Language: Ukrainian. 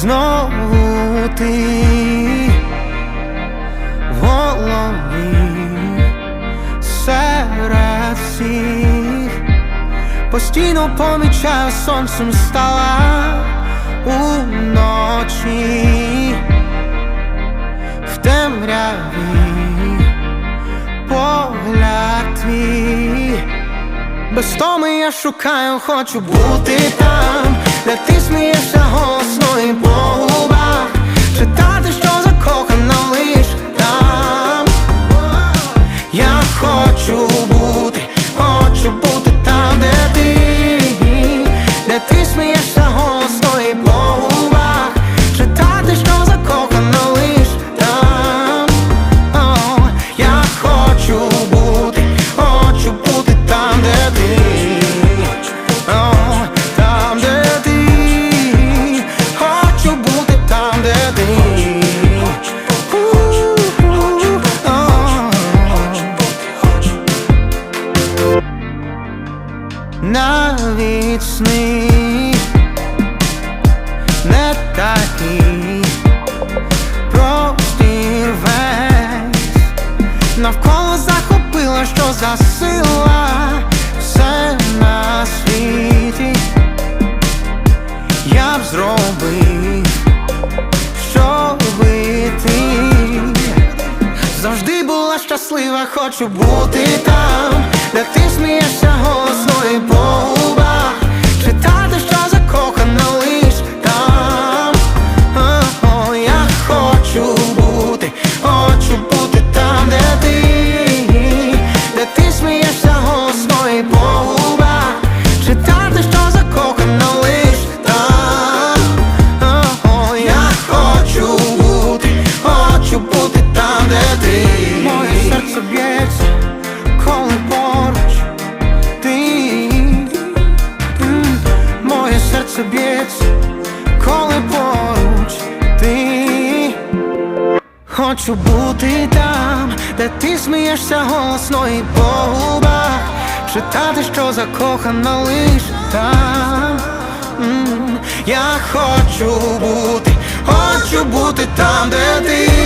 знову ти в голові серед всіх. Постійно помічаю сонцем стала уночі в темряві погляд твій. Без томи я шукаю, хочу бути там, де ти Навіть сни не такі простір весь навколо захопила, що за сила все на світі. Я б зробив, щоби ти завжди була щаслива, хочу бути там, де ти смієшся серце коли поруч Моє серце б'ється, коли поруч ти. Хочу бути там, де ти смієшся голосно і по губах. Читати, що закохана лиш там. Я хочу бути, хочу бути там, де ти